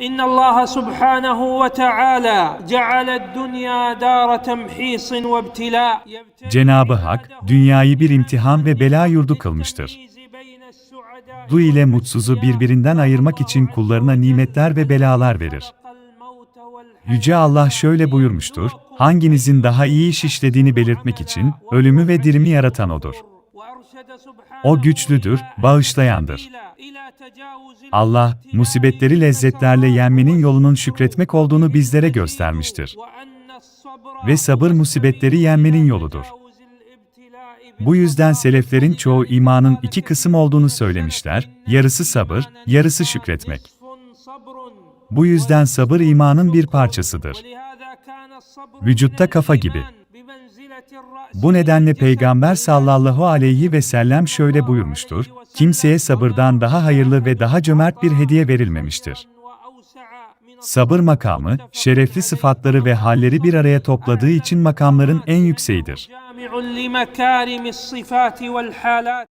إن الله سبحانه وتعالى جعل الدنيا دار تمحيص وابتلاء يبتلي Cenabı Hak, dünyayı bir imtihan ve bela yurdu kılmıştır. بين السعداء Du ile mutsuzu birbirinden ayırmak için kullarına nimetler ve belalar verir. الموت والحياة Yüce Allah şöyle buyurmuştur, hanginizin daha iyi iş işlediğini belirtmek için, ölümü ve dirimi yaratan O'dur. O güçlüdür, bağışlayandır. Allah, musibetleri lezzetlerle yenmenin yolunun şükretmek olduğunu bizlere göstermiştir. Ve sabır musibetleri yenmenin yoludur. Bu yüzden seleflerin çoğu imanın iki kısım olduğunu söylemişler, yarısı sabır, yarısı şükretmek. Bu yüzden sabır imanın bir parçasıdır. Vücutta kafa gibi. Bu nedenle Peygamber sallallahu aleyhi ve sellem şöyle buyurmuştur, kimseye sabırdan daha hayırlı ve daha cömert bir hediye verilmemiştir. Sabır makamı, şerefli sıfatları ve halleri bir araya topladığı için makamların en yükseğidir.